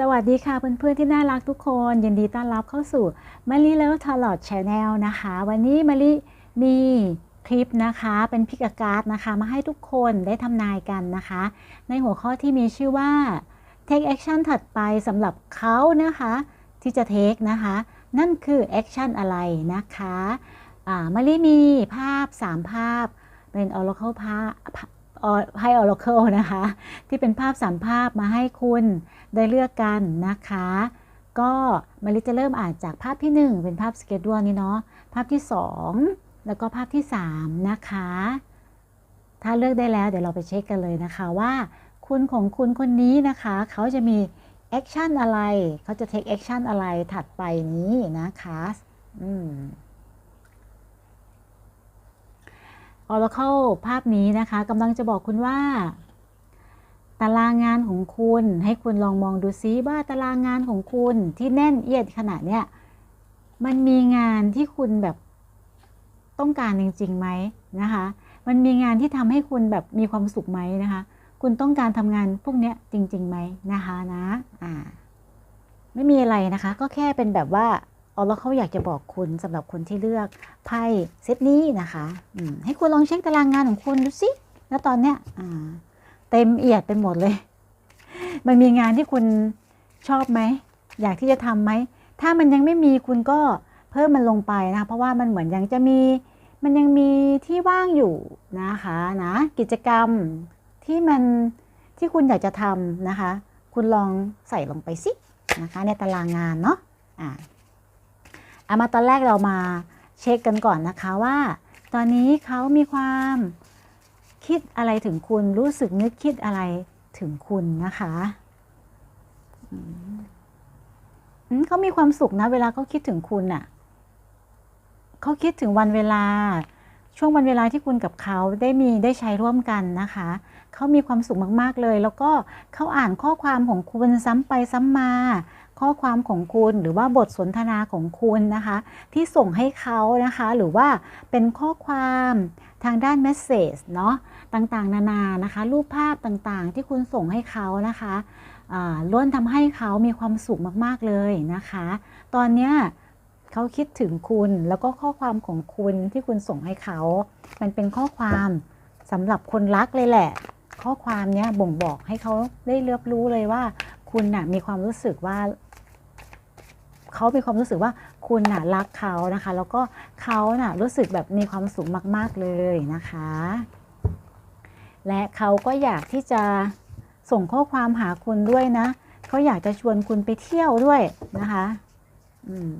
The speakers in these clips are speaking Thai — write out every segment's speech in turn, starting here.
สวัสดีค่ะเพื่อนๆที่น่ารักทุกคน ยินดีต้อนรับเข้าสู่มารีเลิฟทาร์ลอดชาแนลนะคะ วันนี้มารีมีคลิปนะคะเป็นพิกาการ์ดนะคะ มาให้ทุกคนได้ทำนายกันนะคะ ในหัวข้อที่มีชื่อว่า take action ถัดไปสำหรับเขานะคะ ที่จะ take นะคะ นั่นคือ action อะไรนะคะมารีมีภาพ 3 ภาพเป็น oracle ภาพ ให้ Oracle นะคะ ที่เป็นภาพสามภาพมาให้คุณได้เลือกกันนะคะ ก็มาริจะเริ่มอ่านจากภาพที่ 1 เป็นภาพสเกจดวนี่เนาะภาพที่ 2 แล้วก็ภาพที่ 3 นะคะ ถ้าเลือกได้แล้วเดี๋ยวเราไปเช็คกันเลยนะคะว่า คุณของคุณคนนี้นะคะ เขาจะมีแอคชั่นอะไร เขาจะเทคแอคชั่นอะไรถัดไปนี้นะคะ อืม Oracle ภาพนี้นะคะกำลังจะบอกคุณว่า ตารางงานของคุณให้คุณลองมองดูซิว่าตารางงานของคุณที่แน่นเอียดขนาดเนี้ยมันมีงานที่คุณแบบต้องการจริงๆไหมนะคะ มันมีงานที่ทำให้คุณแบบมีความสุขไหมนะคะ คุณต้องการทำงานพวกเนี้ยจริงๆไหมนะคะนะอ่าไม่มีอะไรนะคะ ก็แค่เป็นแบบว่า ออแล้วเขาอยากจะบอกคุณสำหรับคนที่เลือกไพ่เซตนี้นะคะให้คุณลองเช็คตารางงานของคุณดูสิแล้วตอนเนี้ยเต็มเอียดไปหมดเลย มันมีงานที่คุณชอบไหม อยากที่จะทำไหม ถ้ามันยังไม่มีคุณก็เพิ่มมันลงไปนะ เพราะว่ามันเหมือนยังจะมี มันยังมีที่ว่างอยู่นะคะนะ กิจกรรมที่มันที่คุณอยากจะทำนะคะ คุณลองใส่ลงไปสินะคะ ในตารางงานเนาะอ่า เอามาตอนแรกเรามาเช็คกันก่อนนะคะว่า ตอนนี้เขามีความคิดอะไรถึงคุณรู้สึกนึกคิดอะไรถึงคุณนะคะเขามีความสุขนะ เวลาเขาคิดถึงคุณน่ะเขาคิดถึงวันเวลา ช่วงวันเวลาที่คุณกับเขาได้มีได้ใช้ร่วมกันนะคะเขามีความสุขมาก ๆ เลย แล้วก็เขาอ่านข้อความของคุณซ้ำไปซ้ำมา ข้อความของคุณหรือว่าบทสนทนาของคุณนะคะ ที่ส่งให้เขานะคะ หรือว่าเป็นข้อความทางด้านเมสเซจเนาะต่างๆ นานานะคะ รูปภาพต่างๆ ที่คุณส่งให้เขานะคะล้วนทำให้เขามีความสุขมากๆเลยนะคะ ตอนนี้เขาคิดถึงคุณแล้วก็ข้อความของคุณที่คุณส่งให้เขา มันเป็นข้อความสำหรับคนรักเลยแหละ ข้อความนี้บ่งบอกให้เขาได้เลือบรู้เลยว่า คุณนะ่ะมีความรู้สึกว่า เขามีความรู้สึกว่าคุณน่ะรักเขานะคะ แล้วก็เขาน่ะรู้สึกแบบมีความสุขมาก ๆเลยนะคะ และเขาก็อยากที่จะส่งข้อความหาคุณด้วยนะเขาอยากจะชวนคุณไปเที่ยวด้วยนะคะอืม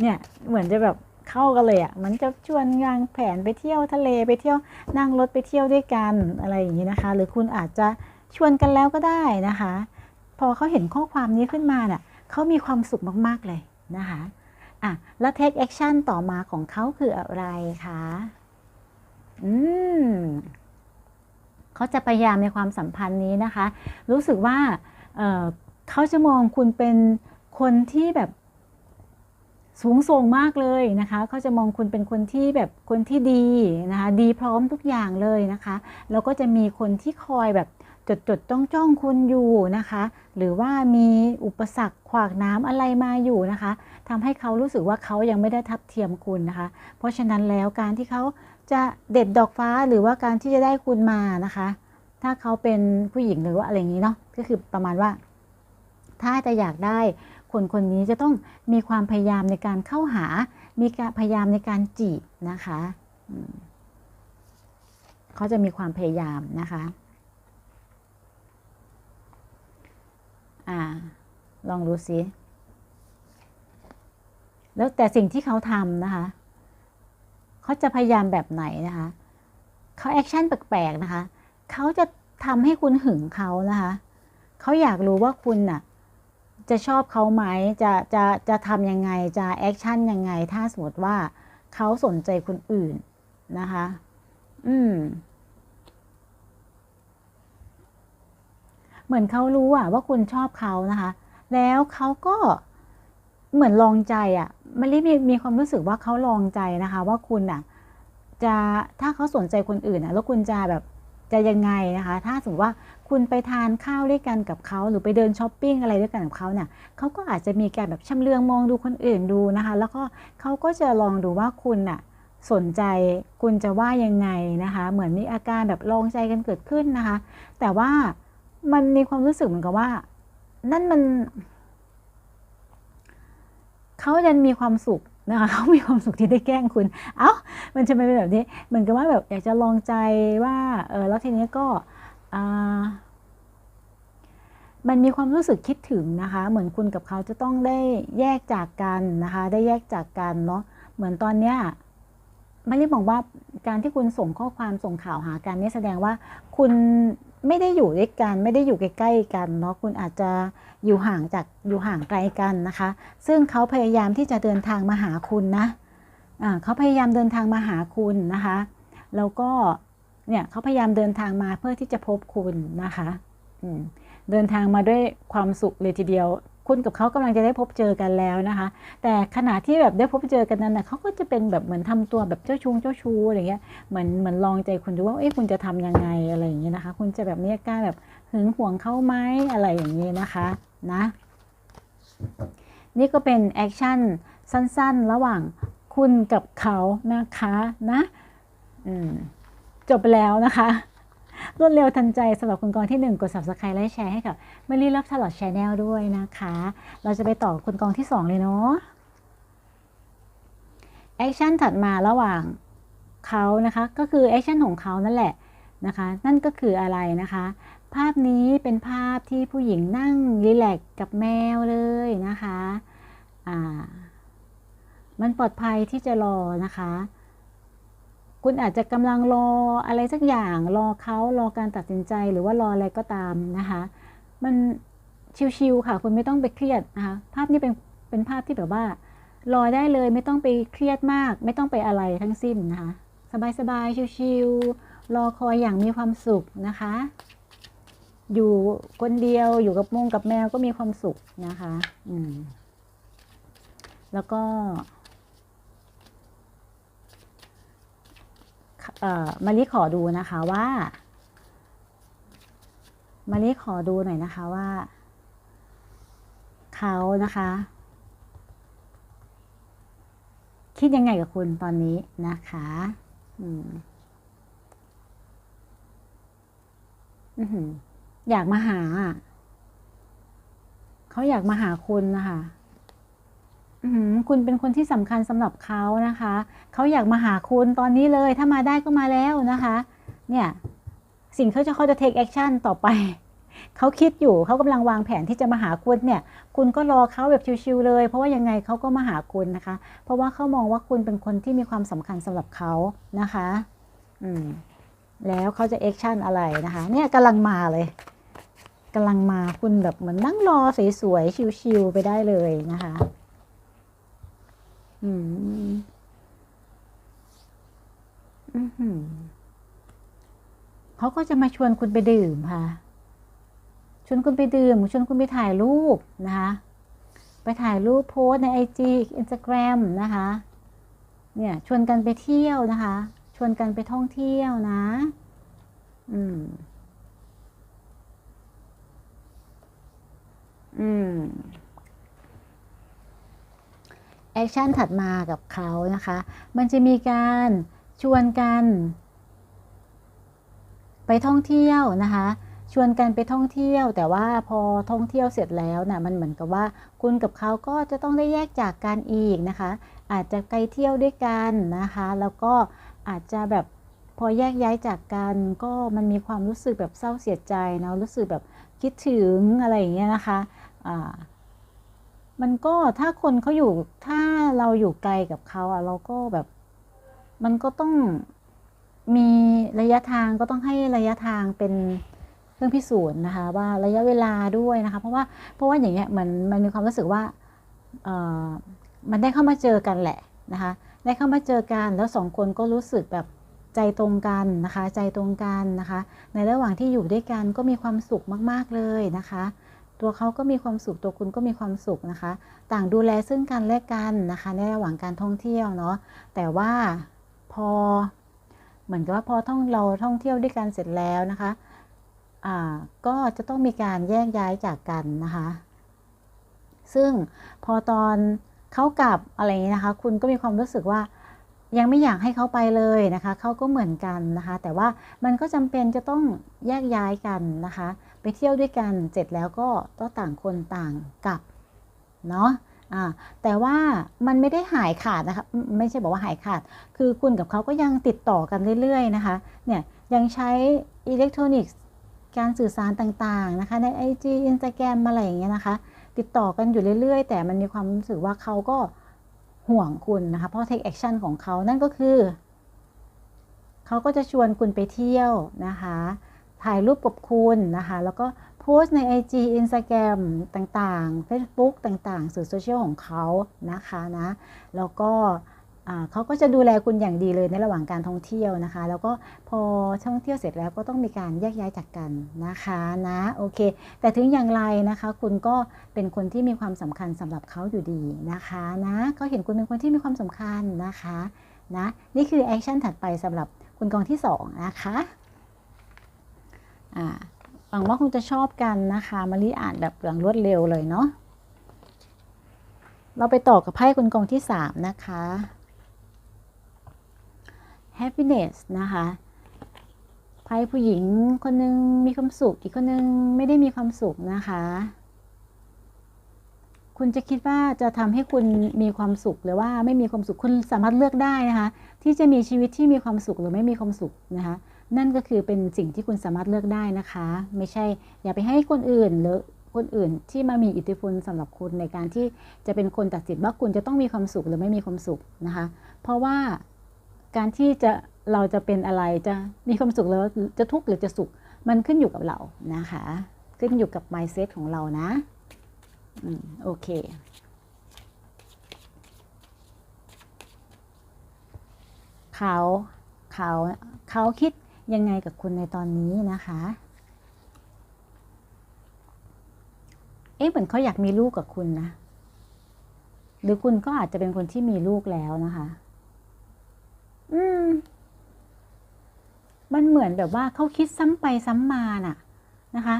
เนี่ยเหมือนจะแบบเข้ากันเลยอะ่ะมันจะชวนงานแผนไปเที่ยวทะเลไปเที่ยวนั่งรถไปเที่ยวด้วยกันอะไรอย่างนี้นะคะ หรือคุณอาจจะชวนกันแล้วก็ได้นะคะ พอเขาเห็นข้อความนี้ขึ้นมาเนะ่ะเขามีความสุขมาก ๆ เลย นะคะอะแล้ว take action ต่อมาของเขาคืออะไรคะ อืมเขาจะพยายามในความสัมพันธ์นี้นะคะ รู้สึกว่าเเขาจะมองคุณเป็นคนที่แบบสูงส่งมากเลยนะคะ เขาจะมองคุณเป็นคนที่แบบคนที่ดีนะคะ ดีพร้อมทุกอย่างเลยนะคะ แล้วก็จะมีคนที่คอยแบบ จดจดจ้องจ้องคุณอยู่นะคะ หรือว่ามีอุปสรรคขวากน้ำอะไรมาอยู่นะคะทำให้เขารู้สึกว่าเขายังไม่ได้ทับเทียมคุณนะคะ เพราะฉะนั้นแล้วการที่เขาจะเด็ดดอกฟ้าหรือว่าการที่จะได้คุณมานะคะ ถ้าเขาเป็นผู้หญิงหรือว่าอะไรอย่างนี้เนาะก็คือประมาณว่า ถ้าจะอยากได้คนคนนี้จะต้องมีความพยายามในการเข้าหา มีการพยายามในการจีบนะคะเขาจะมีความพยายามนะคะ อ่า ลองดูซิแล้วแต่สิ่งที่เขาทำนะคะ เขาจะพยายามแบบไหนนะคะ เขาแอคชั่นแปลกๆนะคะ เขาจะทำให้คุณหึงเขานะคะ เขาอยากรู้ว่าคุณน่ะ จะชอบเขาไหม จะจะจะทำยังไง จะแอคชั่นยังไง ถ้าสมมติว่าเขาสนใจคนอื่นนะคะ อืม เหมือนเขารู้อะว่าคุณชอบเขานะคะ แล้วเขาก็เหมือนลองใจอะมันรีมีมีความรู้สึกว่าเขาลองใจนะคะ ว่าคุณอะจะถ้าเขาสนใจคนอื่นอะแล้วคุณจะแบบจะยังไงนะคะ ถ้าสมมติว่าคุณไปทานข้าวด้วยกันกับเขาหรือไปเดินช้อปปิ้งอะไรด้วยกันกับเขาเนี่ยเขาก็อาจจะมีการแบบชำเลืองมองดูคนอื่นดูนะคะ แล้วก็เขาก็จะลองดูว่าคุณน่ะสนใจคุณจะว่ายังไงนะคะ เหมือนมีอาการแบบลองใจกันเกิดขึ้นนะคะ แต่ว่า มันมีความรู้สึกเหมือนกับว่า นั่นมัน เขาจะมีความสุขนะคะเขามีความสุขที่ได้แกล้งคุณ เอา้า มันจะเป็นแบบนี้ เหมือนกับว่าแบบอยากจะลองใจว่า เออ แล้วทีนี้ก็มันมีความรู้สึกคิดถึงนะคะ เหมือนคุณกับเขาจะต้องได้แยกจากกันนะคะ ได้แยกจากกันเนาะ เหมือนตอนเนี้ยไม่ได้บอกว่าการที่คุณส่งข้อความส่งข่าวหากันนี่แสดงว่าคุณ ไม่ได้อยู่ด้วยกัน ไม่ได้อยู่ใกล้ๆกันเนาะคุณอาจจะอยู่ห่างจากอยู่ห่างไกลกันนะคะ ซึ่งเขาพยายามที่จะเดินทางมาหาคุณนะะเขาพยายามเดินทางมาหาคุณนะคะแล้วก็เนี่ยเขาพยายามเดินทางมาเพื่อที่จะพบคุณนะคะเดินทางมาด้วยความสุขเลยทีเดียว คุณกับเขากำลังจะได้พบเจอกันแล้วนะคะ แต่ขณะที่แบบได้พบเจอกันนั้นนะเขาก็จะเป็นแบบเหมือนทำตัวแบบเจ้าชู้เจ้าชู้อะไรเงี้ยเหมือนเหมือนลองใจคุณดูว่าเอ๊ะคุณจะทํำยังไงอะไรอย่างเงี้ยนะคะ คุณจะแบบนี้กล้าแบบหึงหวงเขาไหมอะไรอย่างนี้นะคะนะนี่ก็เป็นแอคชั่นสั้นๆ ระหว่างคุณกับเขานะคะนะจบแล้วนะคะ รวดเร็วทันใจสำหรับคุณกองที่ 1 กด subscribe และแชร์ให้กับเมลี่รับตลอดแชนแนลด้วยนะคะ เราจะไปต่อคุณกองที่ 2 เลยเนาะแอคชั่นถัดมาระหว่างเขานะคะก็คือแอคชั่นของเขานั่นแหละนะคะนั่นก็คืออะไรนะคะ ภาพนี้เป็นภาพที่ผู้หญิงนั่งรีแลกกับแมวเลยนะคะอ่ามันปลอดภัยที่จะรอนะคะ คุณอาจจะกำลังรออะไรสักอย่าง รอเขารอการตัดสินใจหรือว่ารออะไรก็ตามนะคะ มันชิวๆค่ะ คุณไม่ต้องไปเครียดนะคะภาพนี้เป็นเป็นภาพที่แบบว่า รอได้เลยไม่ต้องไปเครียดมาก ไม่ต้องไปอะไรทั้งสิ้นนะคะ สบายๆชิวๆรอคอยอย่างมีความสุขนะคะ อยู่คนเดียวอยู่กับมงกับแมวก็มีความสุขนะคะ อืมแล้วก็ มาลิขอดูนะคะว่ามาลิขอดูหน่อยนะคะว่า เขานะคะ คิดยังไงกับคุณตอนนี้นะคะอืมอยากมาหา เขาอยากมาหาคุณนะคะ คุณเป็นคนที่สำคัญสำหรับเขานะคะ เขาอยากมาหาคุณตอนนี้เลย ถ้ามาได้ก็มาแล้วนะคะ เนี่ย สิ่งเขาจะเขาจะ take action ต่อไป เขาคิดอยู่ เขากำลังวางแผนที่จะมาหาคุณเนี่ย คุณก็รอเขาแบบชิวๆเลย เพราะว่ายังไงเขาก็มาหาคุณนะคะ เพราะว่าเขามองว่าคุณเป็นคนที่มีความสำคัญสำหรับเขานะคะ อืม แล้วเขาจะ action อะไรนะคะ เนี่ยกำลังมาเลยกำลังมาคุณแบบเหมือนนั่งรอสวยๆ ชิวๆไปได้เลยนะคะ อืมเขาก็จะมาชวนคุณไปดื่มค่ะ ชวนคุณไปดื่ม ชวนคุณไปถ่ายรูปนะคะ ไปถ่ายรูปโพสในไอจีอินสตาแกรมนะคะ เนี่ย ชวนกันไปเที่ยวนะคะ ชวนกันไปท่องเที่ยวนะ อืม อืม แอคชั่นถัดมากับเขานะคะ มันจะมีการชวนกัน ไปท่องเที่ยวนะคะชวนกันไปท่องเที่ยว แต่ว่าพอท่องเที่ยวเสร็จแล้วนะมันเหมือนกับว่าคุณกับเขาก็จะต้องได้แยกจากกันอีกนะคะ อาจจะไปเที่ยวด้วยกันนะคะ แล้วก็อาจจะแบบพอแยกย้ายจากกัน ก็มันมีความรู้สึกแบบเศร้าเสียใจนะรู้สึกแบบคิดถึงอะไรอย่างเงี้ยนะคะอ่า มันก็ถ้าคนเขาอยู่ถ้าเราอยู่ไกลกับเขาอะ เราก็แบบ มันก็ต้องมีระยะทางก็ต้องให้ระยะทางเป็นเครื่องพิสูจน์นะคะ ว่าระยะเวลาด้วยนะคะ เพราะว่าเพราะว่าอย่างเงี้ยมันมันมีความรู้สึกว่าเออมันได้เข้ามาเจอกันแหละนะคะ ได้เข้ามาเจอกันแล้วสองคนก็รู้สึกแบบใจตรงกันนะคะ ใจตรงกันนะคะ ในระหว่างที่อยู่ด้วยกันก็มีความสุขมาก ๆเลยนะคะ ตัวเขาก็มีความสุขตัวคุณก็มีความสุขนะคะ ต่างดูแลซึ่งกันและกันนะคะ ในระหว่างการท่องเที่ยวเนาะแต่ว่าพอเหมือนกับว่าพอท่องเราท่องเที่ยวด้วยกันเสร็จแล้วนะคะอ่าก็จะต้องมีการแยกย้ายจากกันนะคะ ซึ่งพอตอนเขากลับอะไรอย่างนี้นะคะ คุณก็มีความรู้สึกว่ายังไม่อยากให้เขาไปเลยนะคะ เขาก็เหมือนกันนะคะ แต่ว่ามันก็จำเป็นจะต้องแยกย้ายกันนะคะ ไปเที่ยวด้วยกันเสร็จแล้วก็ต้องต่างคนต่างกลับเนาะแต่ว่ามันไม่ได้หายขาดนะคะไม่ใช่บอกว่าหายขาด คือคุณกับเขาก็ยังติดต่อกันเรื่อยๆนะคะเนี่ยยังใช้อิเล็กทรอนิกส์การสื่อสารต่างๆนะคะใน IG Instagram อะไรอย่างเงี้ยนะคะ ติดต่อกันอยู่เรื่อยๆ แต่มันมีความรู้สึกว่าเขาก็ห่วงคุณนะคะ เพราะ take action ของเขานั่นก็คือ เขาก็จะชวนคุณไปเที่ยวนะคะ ถ่ายรูปกับคุณนะคะ แล้วก็โพสต์ใน IG Instagram ต่างๆ Facebook ต่างๆ สื่อโซเชียลของเขานะคะนะ แล้วก็เขาก็จะดูแลคุณอย่างดีเลยในระหว่างการท่องเที่ยวนะคะ แล้วก็พอท่องเที่ยวเสร็จแล้วก็ต้องมีการแยกย้ายจากกันนะคะนะโอเค แต่ถึงอย่างไรนะคะ คุณก็เป็นคนที่มีความสำคัญสำหรับเขาอยู่ดีนะคะนะเขาเห็นคุณเป็นคนที่มีความสำคัญนะคะนะนี่คือแอคชั่นถัดไปสำหรับคุณกองที่2นะคะ หวังว่าคงจะชอบกันนะคะมารีอ่านแบบอย่างรวดเร็วเลยเนาะเราไปต่อกับไพ่คุณกองที่ 3 นะคะ happiness นะคะไพ่ผู้หญิงคนนึงมีความสุข อีกคนนึงไม่ได้มีความสุขนะคะ คุณจะคิดว่าจะทำให้คุณมีความสุขหรือว่าไม่มีความสุขคุณสามารถเลือกได้นะคะ ที่จะมีชีวิตที่มีความสุขหรือไม่มีความสุขนะคะ นั่นก็คือเป็นสิ่งที่คุณสามารถเลือกได้นะคะ ไม่ใช่อย่าไปให้คนอื่นหรือคนอื่นที่มามีอิทธิพลสำหรับคุณในการที่จะเป็นคนตัดสินว่าคุณจะต้องมีความสุขหรือไม่มีความสุขนะคะ เพราะว่าการที่จะเราจะเป็นอะไรจะมีความสุขแล้วจะทุกข์หรือจะสุขมันขึ้นอยู่กับเรานะคะ ขึ้นอยู่กับ mindset ของเรานะอืมโอเคเขาเขาเขาคิด ยังไงกับคุณในตอนนี้นะคะ เอ๊ะเหมือนเขาอยากมีลูกกับคุณนะ หรือคุณก็อาจจะเป็นคนที่มีลูกแล้วนะคะ อืม มันเหมือนแบบว่าเขาคิดซ้ำไปซ้ำมาน่ะนะคะ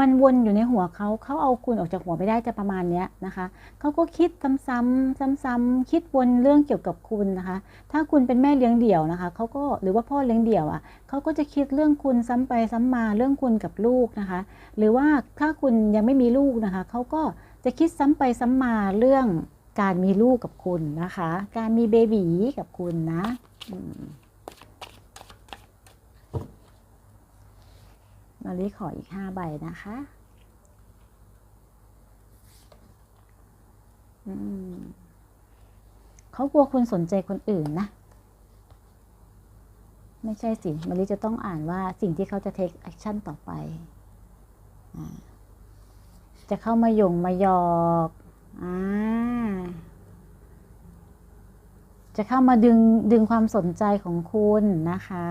มันวนอยู่ในหัวเขา เขาเอาคุณออกจากหัวไม่ได้จะประมาณนี้นะคะ เขาก็คิดซ้ำๆซ้ำๆคิดวนเรื่องเกี่ยวกับคุณนะคะ ถ้าคุณเป็นแม่เลี้ยงเดี่ยวนะคะเขาก็หรือว่าพ่อเลี้ยงเดี่ยวอะเขาก็จะคิดเรื่องคุณซ้ำไปซ้ำมาเรื่องคุณกับลูกนะคะ หรือว่าถ้าคุณยังไม่มีลูกนะคะ เขาก็จะคิดซ้ำไปซ้ำมาเรื่องการมีลูกกับคุณนะคะ การมีเบบีกับคุณนะม มาลีขออีกห้าใบนะคะเขากลัวคุณสนใจคนอื่นนะ ไม่ใช่สิมาลีจะต้องอ่านว่าสิ่งที่เขาจะ take action ต่อไปจะเข้ามายงมายอกอจะเข้ามาดึงดึงความสนใจของคุณนะคะ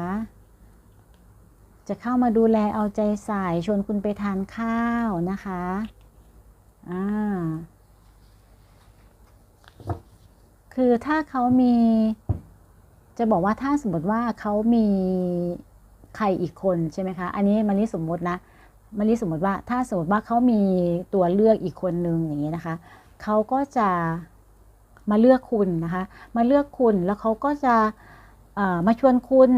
จะเข้ามาดูแลเอาใจใส่ชวนคุณไปทานข้าวนะคะอ่าคือถ้าเขามี จะบอกว่าถ้าสมมติว่าเขามีใครอีกคนใช่ไหมคะ อันนี้มันนี่สมมตินะมันนี่สมมติว่าถ้าสมมติว่าเขามีตัวเลือกอีกคนนึงอย่างนี้นะคะเขาก็จะมาเลือกคุณนะคะ มาเลือกคุณแล้วเขาก็จะมาชวนคุณ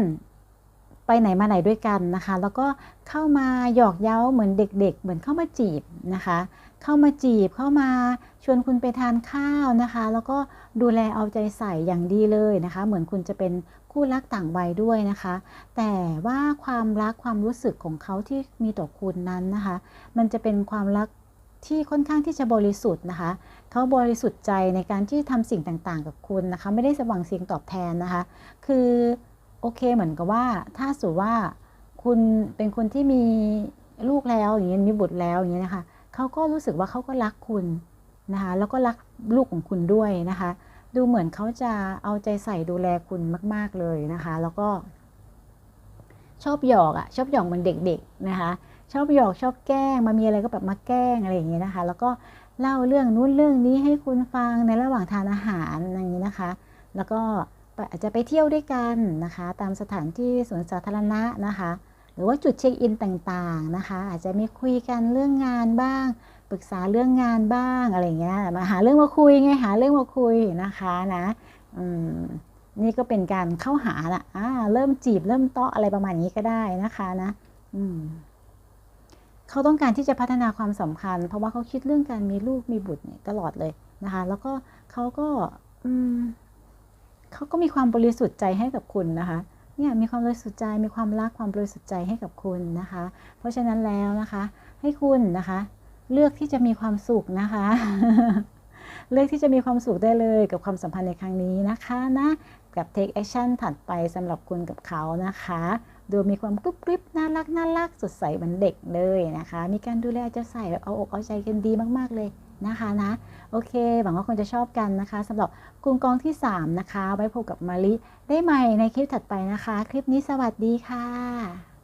ไปไหนมาไหนด้วยกันนะคะ แล้วก็เข้ามาหยอกเย้าเหมือนเด็ก ๆ เหมือนเข้ามาจีบนะคะ เข้ามาจีบเข้ามาชวนคุณไปทานข้าวนะคะ แล้วก็ดูแลเอาใจใส่อย่างดีเลยนะคะ เหมือนคุณจะเป็นคู่รักต่างวัยด้วยนะคะ แต่ว่าความรักความรู้สึกของเขาที่มีต่อคุณนั้นนะคะ มันจะเป็นความรักที่ค่อนข้างที่จะบริสุทธิ์นะคะ เขาบริสุทธิ์ใจในการที่ทำสิ่งต่างๆ กับคุณนะคะ ไม่ได้สว่างเสียงตอบแทนนะคะ คือ โอเคเหมือนกับว่า ถ้าสูว่าคุณเป็นคนที่มีลูกแล้วอย่างเงี้ยมีบุตรแล้วอย่างเงี้ยนะคะเขาก็รู้สึกว่าเขาก็รักคุณนะคะแล้วก็รักลูกของคุณด้วยนะคะ ดูเหมือนเขาจะเอาใจใส่ดูแลคุณมาก ๆเลยนะคะ แล้วก็ ชอบหยอกอะ่ะชอบหยอกเหมือนเด็ก ๆนะคะ ชอบหยอกชอบแกล้งมามีอะไรก็แบบมาแกล้งอะไรอย่างเงี้ยนะคะ แล้วก็เล่าเรื่องนู้นเรื่องนี้ให้คุณฟังในระหว่างทานอาหารอย่างนี้นะคะ แล้วก็ อาจจะไปเที่ยวด้วยกันนะคะ ตามสถานที่สวนสาธารณะนะคะ หรือว่าจุดเช็คอินต่างๆนะคะ อาจจะมีคุยกันเรื่องงานบ้าง ปรึกษาเรื่องงานบ้างอะไรเงี้ยมาหาเรื่องมาคุยไงหาเรื่องมาคุยนะคะนะนี่ก็เป็นการเข้าหาละอ่าเริ่มจีบเริ่มเตาะอะไรประมาณนี้ก็ได้นะคะนะอืมเขาต้องการที่จะพัฒนาความสัมพันธ์เพราะว่าเขาคิดเรื่องการมีลูกมีบุตรเนี่ยตลอดเลยนะคะ แล้วก็เขาก็อืม เขาก็มีความบริสุทธิ์ใจให้กับคุณนะคะเนี่ยมีความบริสุทธิ์ใจมีความรักความบริสุทธิ์ใจให้กับคุณนะคะ เพราะฉะนั้นแล้วนะคะ ให้คุณนะคะ เลือกที่จะมีความสุขนะคะ เลือกที่จะมีความสุขได้เลยกับความสัมพันธ์ในครั้งนี้นะคะนะกับ take action ถัดไปสำหรับคุณกับเขานะคะ ดูมีความกรุบกริบน่ารักน่ารักสดใสเหมือนเด็กเลยนะคะ มีการดูแลเอาใจใส่เอาอกเอาใจกันดีมาก ๆเลย นะคะนะ โอเค หวังว่าคงจะชอบกันนะคะสำหรับกลุ่มกองที่ 3 นะคะ ไว้พบกับมาริได้ใหม่ในคลิปถัดไปนะคะ คลิปนี้สวัสดีค่ะ